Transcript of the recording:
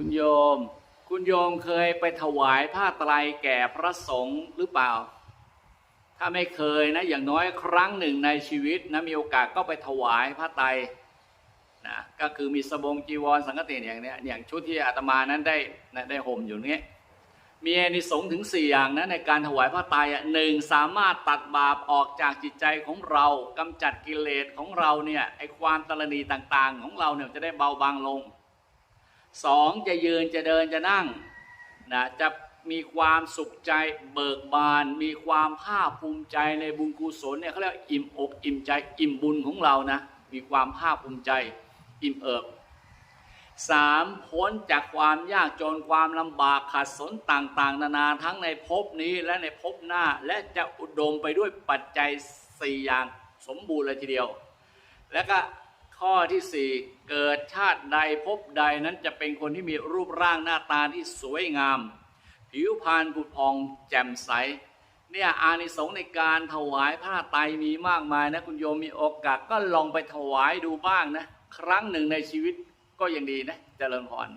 คุณโยม คุณโยมเคยไปถวายผ้าไตรแก่พระสงฆ์หรือเปล่า ถ้าไม่เคยนะ อย่างน้อยครั้งหนึ่งในชีวิตนะมีโอกาสก็ไปถวายผ้าไตรนะก็คือมีสบงจีวรสังฆติอย่างเนี้ยอย่างชุดที่อาตมานั้นได้นะได้ห่มอยู่เนี้ยมีอนิสงส์ถึงสี่อย่างนะในการถวายผ้าไตรอะหนึ่งสามารถตัดบาปออกจากจิตใจของเรากำจัดกิเลสของเราเนี่ยไอความตรณีต่างๆ ของเราเนี่ยจะได้เบาบางลง สองจะยืนจะเดินจะนั่งนะจะมีความสุขใจเบิกบาน มีความภาคภูมิใจในบุญกุศลเนี่ยเขาเรียกอิ่มอกอิ่มใจอิ่มบุญของเรานะมีความภาคภูมิใจอิ่มเอิบสามพ้นจากความยากจนความลำบากขัดสนต่างๆ นานาทั้งในภพนี้และในภพหน้าและจะอุดมไปด้วยปัจจัยสี่อย่างสมบูรณ์เลยทีเดียว แล้วก็ ข้อที่สี่เกิดชาติใดพบใดนั้นจะเป็นคนที่มีรูปร่างหน้าตาที่สวยงาม ผิวพรรณผุดพองแจ่มใส เนี่ยอานิสงส์ในการถวายผ้าไตรมีมากมายนะคุณโยมมีโอกาสก็ลองไปถวายดูบ้างนะ ครั้งหนึ่งในชีวิตก็ยังดีนะเจริญพร